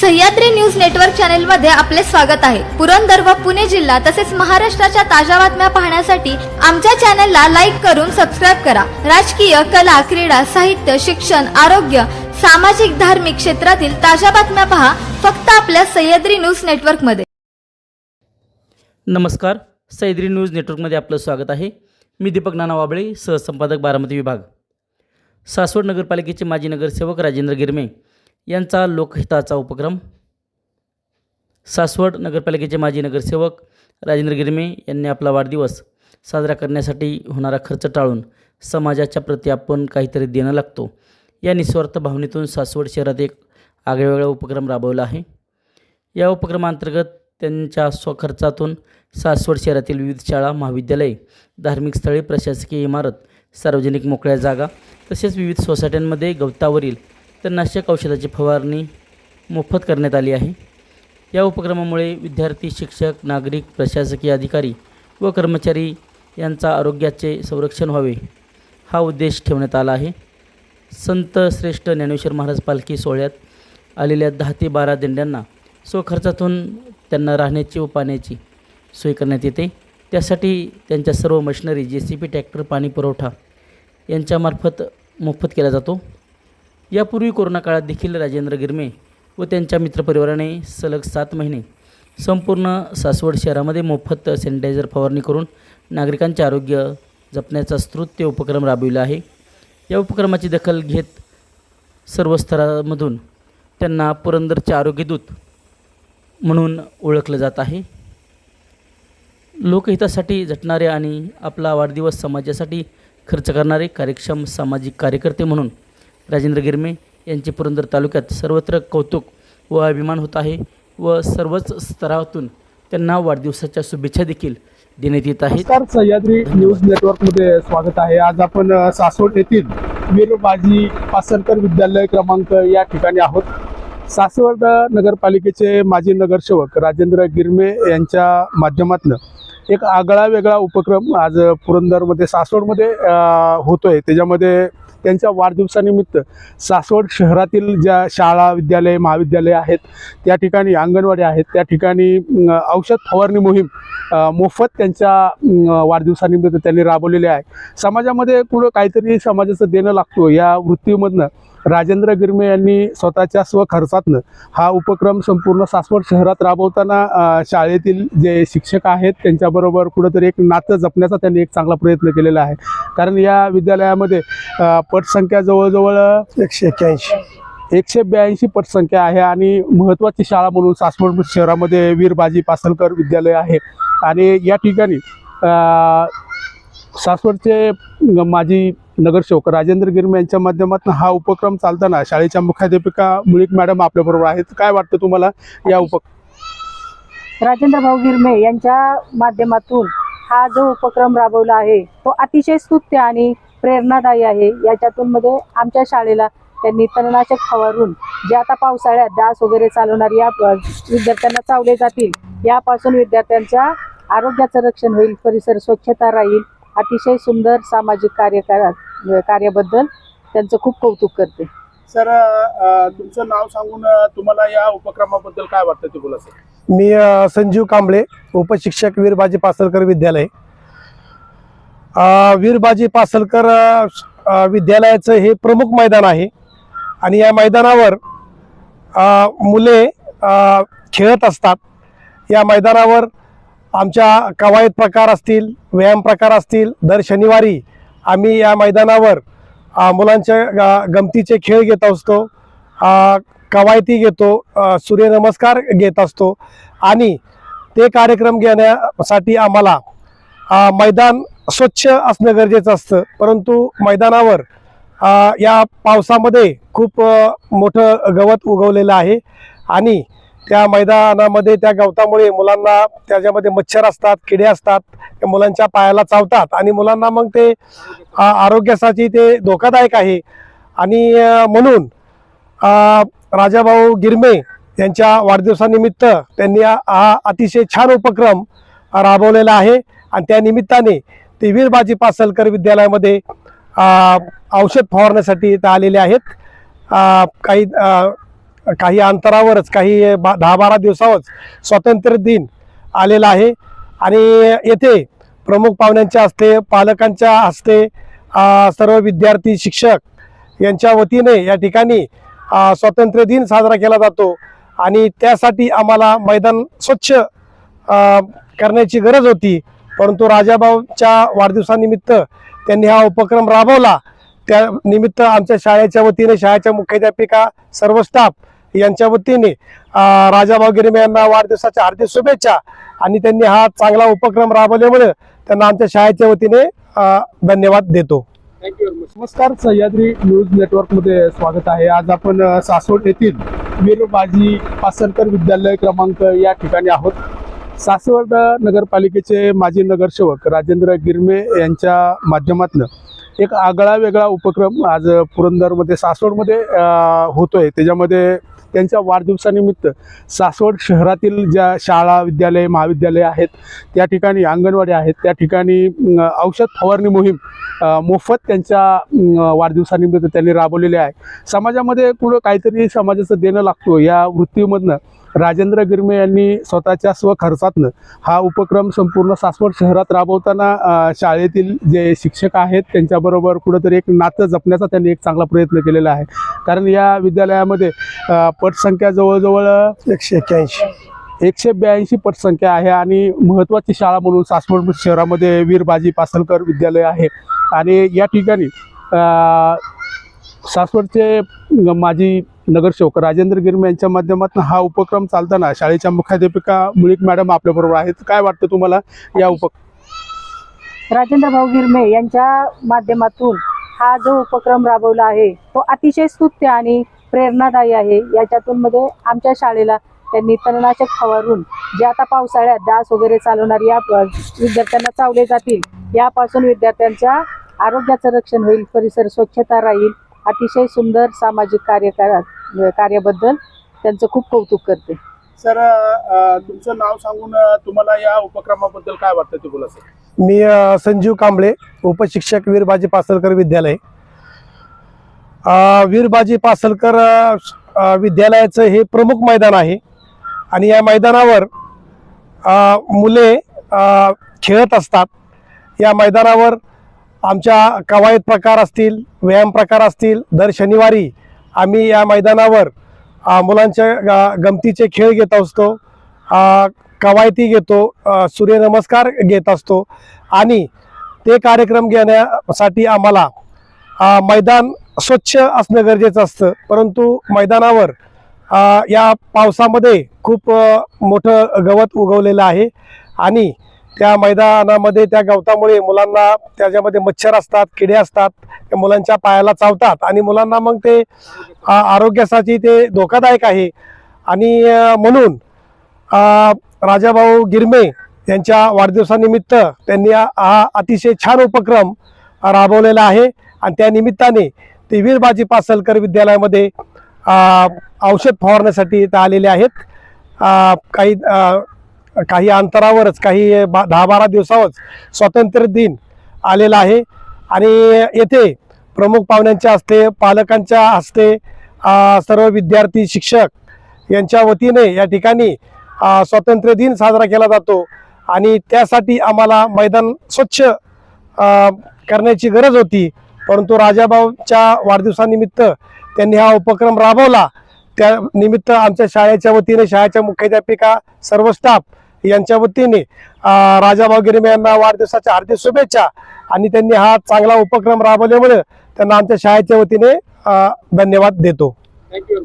Sahyadri news network चॅनलमध्ये आपले स्वागत आहे. पुरंदर व पुणे जिल्हा तसेच महाराष्ट्राच्या ताज्या बातम्या पाहण्यासाठी आमच्या चॅनलला लाईक करून सबस्क्राईब करा. राजकीय कला क्रीडा साहित्य शिक्षण आरोग्य सामाजिक धार्मिक क्षेत्रातील ताज्या बातम्या पहा फक्त आपल्या सह्याद्री न्यूज नेटवर्कमध्ये नमस्कार. सह्याद्री न्यूज नेटवर्कमध्ये आपलं स्वागत आहे. मी दीपक नाना वाबळे सहसंपादक बारामती विभाग. सासवड नगरपालिकेचे माजी नगरसेवक राजेंद्र गिरमे यांचा लोकहिताचा उपक्रम. सासवड नगरपालिकेचे माजी नगरसेवक राजेंद्र गिरमे यांनी आपला वाढदिवस साजरा करण्यासाठी होणारा खर्च टाळून समाजाच्या प्रती आपण काहीतरी देणं लागतो. या निस्वार्थ भावनेतून सासवड शहरात एक आगळेवेगळा उपक्रम राबवला आहे. या उपक्रमांतर्गत त्यांच्या स्वखर्चातून सासवड शहरातील विविध शाळा महाविद्यालये धार्मिक स्थळे प्रशासकीय इमारत सार्वजनिक मोकळ्या जागा तसेच विविध सोसायट्यांमध्ये गवतावरील तणनाशक औषधाची फवारणी मोफत करण्यात आली आहे. या उपक्रमामुळे विद्यार्थी शिक्षक नागरिक प्रशासकीय अधिकारी व कर्मचारी यांचा आरोग्याचे संरक्षण व्हावे हा उद्देश ठेवण्यात आला आहे. संत श्रेष्ठ ज्ञानेश्वर महाराज पालखी सोहळ्यात आलेल्या दहा ते बारा दिंड्यांना स्वखर्चातून त्यांना राहण्याची व पाण्याची सोय करण्यात येते. त्यासाठी त्यांच्या सर्व मशिनरी जे सी पी ट्रॅक्टर पाणी पुरवठा यांच्यामार्फत मोफत केला जातो. यापूर्वी कोरोना काळात देखील राजेंद्र गिरमे व त्यांच्या मित्रपरिवाराने सलग सात महिने संपूर्ण सासवड शहरामध्ये मोफत सॅनिटायझर फवारणी करून नागरिकांचे आरोग्य जपण्याचा स्तुत्य उपक्रम राबविला आहे. या उपक्रमाची दखल घेत सर्व स्तरामधून त्यांना पुरंदरचे आरोग्यदूत म्हणून ओळखलं जात आहे. लोकहितासाठी झटणारे आणि आपला वाढदिवस समाजासाठी खर्च करणारे कार्यक्षम सामाजिक कार्यकर्ते म्हणून राजेंद्र गिरमे यांचे पुरंदर तालुक्यात सर्वत्र कौतुक व अभिमान होत आहे व सर्वच स्तरातून त्यांना वाढदिवसाच्या शुभेच्छा देखील देण्यात येत आहेत. तर सह्याद्री न्यूज नेटवर्कमध्ये स्वागत आहे. आज आपण सासवड येथील वीरबाजी पासरकर विद्यालय क्रमांक या ठिकाणी आहोत. सासवड नगरपालिकेचे माजी नगरसेवक राजेंद्र गिरमे यांच्या माध्यमातून एक आगळा वेगळा उपक्रम आज पुरंदरमध्ये सासवडमध्ये होतो होतोय. त्याच्यामध्ये त्यांच्या वाढदिवसानिमित्त सासवड शहरातील ज्या शाळा विद्यालय महाविद्यालय आहेत त्या ठिकाणी अंगणवाडी आहेत त्या ठिकाणी औषध फवारणी मोहीम मोफत त्यांच्या वाढदिवसानिमित्त त्यांनी राबवलेले आहे. समाजामध्ये कुठं काहीतरी समाजाचं देणं लागतो या वृत्तीमधनं. राजेंद्र गिरमे यांनी स्वतःच्या स्वखर्चातनं हा उपक्रम संपूर्ण सासवड शहरात राबवताना शाळेतील जे शिक्षक आहेत त्यांच्याबरोबर कुठंतरी एक नातं जपण्याचा त्यांनी एक चांगला प्रयत्न केलेला आहे. कारण या विद्यालयामध्ये पटसंख्या जवळजवळ एकशे एक्क्याऐंशी. एकशे ब्याऐंशी पटसंख्या आहे आणि महत्त्वाची शाळा म्हणून सासवड शहरामध्ये वीरबाजी पासलकर विद्यालय आहे. आणि या ठिकाणी सासवडचे माजी नगरसेवक राजेंद्र गिरमे यांच्या माध्यमातून हा उपक्रम चालताना शाळेच्या मुख्याध्यापिका मुळीक मॅडम आपल्याबरोबर आहेत. काय वाटतं तुम्हाला या उप राजेंद्र भाऊ गिरमे यांच्या माध्यमातून हा जो उपक्रम राबवला आहे तो अतिशय स्तुत्य आणि प्रेरणादायी आहे. याच्यातून मध्ये आमच्या शाळेला त्यांनी तणनाशक फवारून जे आता पावसाळ्यात डास वगैरे चालवणारे या विद्यार्थ्यांना चावले जातील यापासून विद्यार्थ्यांच्या आरोग्याचं रक्षण होईल परिसर स्वच्छता राहील. अतिशय सुंदर सामाजिक कार्य करा कार्याबद्दल त्यांचं खूप कौतुक करते. सर तुमचं नाव सांगून तुम्हाला या उपक्रमाबद्दल काय वाटतं ते बोला सर. मी संजीव कांबळे उपशिक्षक वीरबाजी पासलकर विद्यालय. वीरबाजी पासलकर विद्यालयाचं हे प्रमुख मैदान आहे. आणि या मैदानावर मुले खेळत असतात. या मैदानावर आमच्या कवायत प्रकार असतील व्यायाम प्रकार असतील दर शनिवारी आम्ही या मैदानावर मुलांच्या ग- गमतीचे खेळ घेत असतो कवायती घेतो सूर्यनमस्कार घेत असतो आणि ते कार्यक्रम घेण्यासाठी आम्हाला मैदान स्वच्छ असणं गरजेचं असतं. परंतु मैदानावर या पावसामध्ये खूप मोठं गवत उगवलेलं आहे आणि त्या मैदानामध्ये त्या गवतामुळे मुलांना त्याच्यामध्ये मच्छर असतात किडे असतात ते मुलांच्या पायाला चावतात आणि मुलांना मग ते आरोग्यासाठी ते धोकादायक आहे. आणि म्हणून राजाभाऊ गिरमे यांच्या वाढदिवसानिमित्त त्यांनी हा अतिशय छान उपक्रम राबवलेला आहे. आणि त्या निमित्ताने ते वीरबाजी पासलकर विद्यालयामध्ये औषध फवारण्यासाठी इथं आलेले आहेत. काही काही अंतरावरच काही बा दहा बारा दिवसावरच स्वातंत्र्य दिन आलेला आहे. आणि येथे प्रमुख पाहुण्यांच्या हस्ते पालकांच्या हस्ते सर्व विद्यार्थी शिक्षक यांच्या वतीने या ठिकाणी स्वातंत्र्य दिन साजरा केला जातो. आणि त्यासाठी आम्हाला मैदान स्वच्छ करण्याची गरज होती. परंतु राजाभाऊच्या वाढदिवसानिमित्त त्यांनी हा उपक्रम राबवला. त्या निमित्त आमच्या शाळेच्या वतीने शाळेच्या मुख्याध्यापिका सर्व स्टाफ यांच्या वतीने राजा राजाभाऊ गिरमे यांना वाढदिवसाच्या हार्दिक शुभेच्छा. आणि त्यांनी हा चांगला उपक्रम राबवल्यामुळे त्यांना आमच्या शाळेच्या वतीने धन्यवाद देतो. नमस्कार सह्याद्री न्यूज नेटवर्कमध्ये स्वागत आहे. आज आपण सासवड येथील वीर बाजी पासरकर विद्यालय क्रमांक या ठिकाणी आहोत. सासवड नगरपालिकेचे माजी नगरसेवक राजेंद्र गिरमे यांच्या माध्यमातून एक आगळा वेगळा उपक्रम आज पुरंदरमध्ये सासवडमध्ये होतोय. त्याच्यामध्ये त्यांच्या वाढदिवसानिमित्त सासवड शहरातील ज्या शाळा विद्यालय महाविद्यालय आहेत त्या ठिकाणी अंगणवाडी आहेत त्या ठिकाणी औषध फवारणी मोहीम मोफत त्यांच्या वाढदिवसानिमित्त त्यांनी राबवलेले आहे. समाजामध्ये कुठं काहीतरी समाजाचं देणं लागतो या वृत्तीमधनं. राजेंद्र गिरमे यांनी स्वतःच्या स्वखर्चातनं हा उपक्रम संपूर्ण सासवड शहरात राबवताना शाळेतील जे शिक्षक आहेत त्यांच्याबरोबर कुठंतरी एक नातं जपण्याचा त्यांनी एक चांगला प्रयत्न केलेला आहे. कारण या विद्यालयामध्ये पटसंख्या जवळजवळ एकशे एक्क्याऐंशी. एकशे ब्याऐंशी पटसंख्या आहे आणि महत्त्वाची शाळा म्हणून सासवड शहरामध्ये वीरबाजी पासलकर विद्यालय आहे. आणि या ठिकाणी सासवडचे माजी नगरसेवक राजेंद्र गिरमे यांच्या माध्यमातून हा उपक्रम चालताना शाळेच्या मुख्याध्यापिका मुळीक मॅडम आपल्याबरोबर आहेत. काय वाटतं तुम्हाला या उप राजेंद्र भाऊ गिरमे यांच्या माध्यमातून हा जो उपक्रम राबवला आहे तो अतिशय स्तुत्य आणि प्रेरणादायी आहे. याच्यातून मध्ये आमच्या शाळेला त्यांनी तणनाशक फवारून जे आता पावसाळ्यात डास वगैरे चालवणार या विद्यार्थ्यांना चावले जातील यापासून विद्यार्थ्यांच्या आरोग्याचं रक्षण होईल परिसर स्वच्छता राहील अतिशय सुंदर सामाजिक कार्य करत कार्याबद्दल त्यांचं खूप कौतुक करते. सर तुमचं नाव सांगून तुम्हाला या उपक्रमाबद्दल काय वाटतं ते बोला सर. मी संजीव कांबळे उपशिक्षक वीरबाजी पासलकर विद्यालय. वीरबाजी पासलकर विद्यालयाचं हे प्रमुख मैदान आहे. आणि या मैदानावर मुले खेळत असतात. या मैदानावर आमच्या कवायत प्रकार असतील व्यायाम प्रकार असतील दर शनिवारी आम्ही या मैदानावर मुलांच्या ग- गमतीचे खेळ घेत असतो कवायती घेतो सूर्यनमस्कार घेत असतो आणि ते कार्यक्रम घेण्यासाठी आम्हाला मैदान स्वच्छ असणं गरजेचं असतं. परंतु मैदानावर या पावसामध्ये खूप मोठं गवत उगवलेलं आहे आणि त्या मैदानामध्ये त्या गवतामुळे मुलांना त्याच्यामध्ये मच्छर असतात किडे असतात त्या मुलांच्या पायाला चावतात आणि मुलांना मग ते आरोग्यासाठी ते धोकादायक आहे. आणि म्हणून राजाभाऊ गिरमे यांच्या वाढदिवसानिमित्त त्यांनी हा अतिशय छान उपक्रम राबवलेला आहे. आणि त्या निमित्ताने ते वीरबाजी पासलकर विद्यालयामध्ये औषध फवारण्यासाठी इथं आलेले आहेत. काही काही अंतरावरच काही बा दहा बारा दिवसावरच स्वातंत्र्य दिन आलेला आहे. आणि येथे प्रमुख पाहुण्यांच्या हस्ते पालकांच्या हस्ते सर्व विद्यार्थी शिक्षक यांच्या वतीने या ठिकाणी स्वातंत्र्य दिन साजरा केला जातो. आणि त्यासाठी आम्हाला मैदान स्वच्छ करण्याची गरज होती. परंतु राजाभाऊच्या वाढदिवसानिमित्त त्यांनी हा उपक्रम राबवला. त्या निमित्त आमच्या शाळेच्या वतीने शाळेच्या मुख्याध्यापिका सर्व स्टाफ यांच्या वतीने राजा राजाभाऊ गिरमे यांना वाढदिवसाच्या हार्दिक शुभेच्छा. आणि त्यांनी हा चांगला उपक्रम राबवल्यामुळे त्यांना आमच्या शाळेच्या वतीने धन्यवाद देतो. थँक्यू